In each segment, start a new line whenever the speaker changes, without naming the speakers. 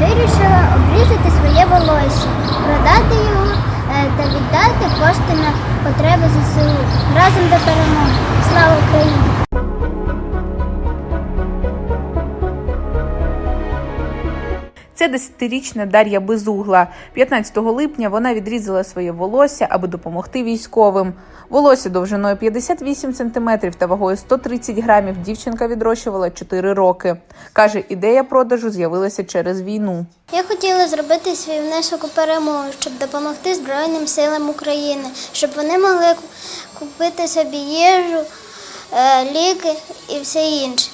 вирішила обрізати своє волосся, продати його е, та віддати кошти на потреби ЗСУ. Разом до перемоги. Слава Україні!
Це десятирічна Дар'я Безугла. 15 липня вона відрізала своє волосся, аби допомогти військовим. Волосся довжиною 58 сантиметрів та вагою 130 грамів дівчинка відрощувала 4 роки. Каже, ідея продажу з'явилася через війну.
Я хотіла зробити свій внесок у перемогу, щоб допомогти Збройним силам України, щоб вони могли купити собі їжу, е, ліки і все інше.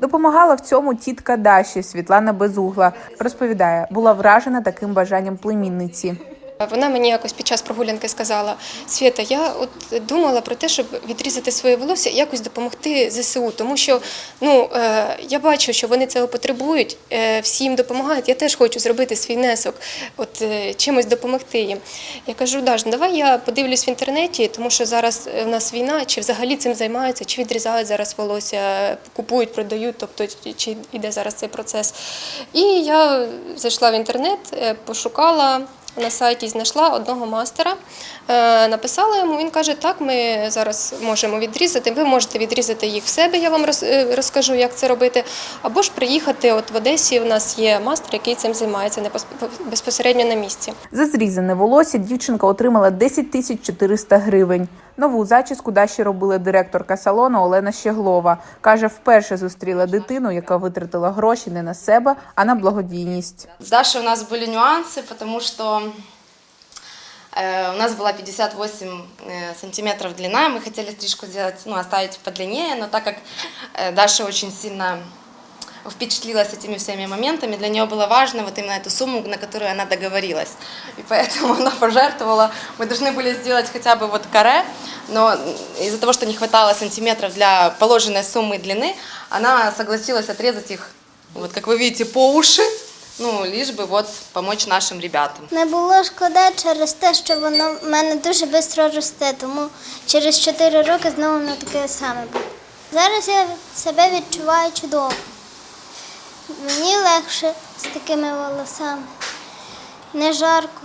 Допомагала в цьому тітка Даші Світлана Безугла. Розповідає, була вражена таким бажанням племінниці.
Вона мені якось під час прогулянки сказала: Свята, я от думала про те, щоб відрізати своє волосся і якось допомогти ЗСУ, тому що ну е, я бачу, що вони цього потребують, е, всі їм допомагають. Я теж хочу зробити свій внесок, от е, чимось допомогти їм. Я кажу, Даш, ну, давай я подивлюсь в інтернеті, тому що зараз в нас війна, чи взагалі цим займаються, чи відрізають зараз волосся, купують, продають, тобто чи- йде зараз цей процес. І я зайшла в інтернет, пошукала на сайті знайшла одного мастера, е, написала йому. Він каже: так, ми зараз можемо відрізати. Ви можете відрізати їх в себе. Я вам е, розкажу, як це робити. Або ж приїхати. От в Одесі у нас є мастер, який цим займається безпосередньо на місці.
За зрізане волосся дівчинка отримала 10 тисяч 400 гривень. Нову зачіску Даші робила директорка салону Олена Щеглова. Каже, вперше зустріла дитину, яка витратила гроші не на себе, а на благодійність.
С Дашей у нас были нюансы, потому что э, у нас была 58 э, сантиметров длина, мы хотели стрижку сделать, ну, оставить подлиннее, но так как э, Даша очень сильно впечатлилась этими всеми моментами, для нее было важно вот именно эту сумму, на которую она договорилась. И поэтому она пожертвовала. Мы должны были сделать хотя бы вот каре, но из-за того, что не хватало сантиметров для положенной суммы длины, она согласилась отрезать их, вот как вы видите, по уши, ну, лишь бы вот помочь нашим ребятам.
Не було шкода через те, що воно в мене дуже швидко росте, тому через 4 роки знову воно таке саме буде. Зараз я себе відчуваю чудово. Мені легше з такими волосами. Не жарко.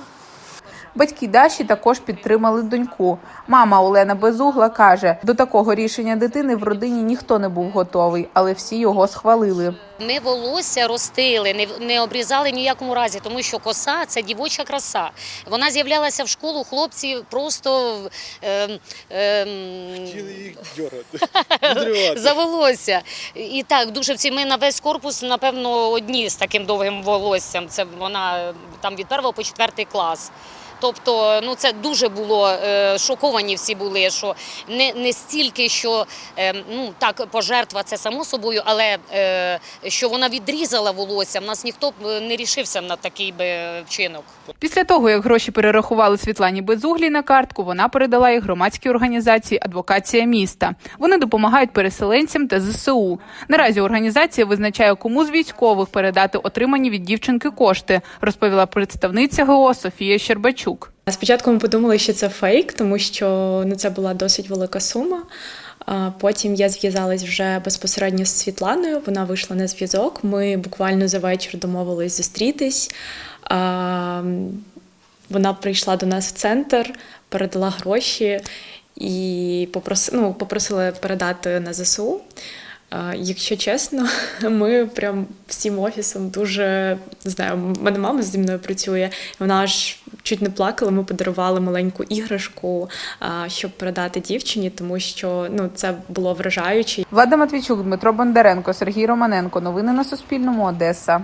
Батьки Даші також підтримали доньку. Мама Олена Безугла каже, до такого рішення дитини в родині ніхто не був готовий, але всі його схвалили.
Ми волосся ростили, не, не обрізали ніякому разі, тому що коса це дівоча краса. Вона з'являлася в школу, хлопці просто ем, ем,
Хотіли їх дьорати,
за волосся. І так, дуже всі ми на весь корпус, напевно, одні з таким довгим волоссям. Це вона там від першого по четвертий клас. Тобто, ну це дуже було е, шоковані всі були, що не, не стільки, що е, ну так пожертва це само собою, але е, що вона відрізала волосся. В нас ніхто б не рішився на такий би вчинок.
Після того, як гроші перерахували Світлані Безуглій на картку, вона передала їх громадській організації Адвокація міста. Вони допомагають переселенцям та ЗСУ. Наразі організація визначає, кому з військових передати отримані від дівчинки кошти, розповіла представниця ГО Софія Щербачук.
Спочатку ми подумали, що це фейк, тому що ну, це була досить велика сума. Потім я зв'язалась вже безпосередньо з Світланою. Вона вийшла на зв'язок. Ми буквально за вечір домовились зустрітись. Вона прийшла до нас в центр, передала гроші і попросила, ну, попросила передати на ЗСУ. Якщо чесно, ми прям всім офісом дуже не знаю, мене мама зі мною працює, вона аж чуть не плакала. Ми подарували маленьку іграшку, щоб передати дівчині, тому що ну це було вражаюче.
Влада Матвійчук, Дмитро Бондаренко, Сергій Романенко. Новини на Суспільному. Одеса.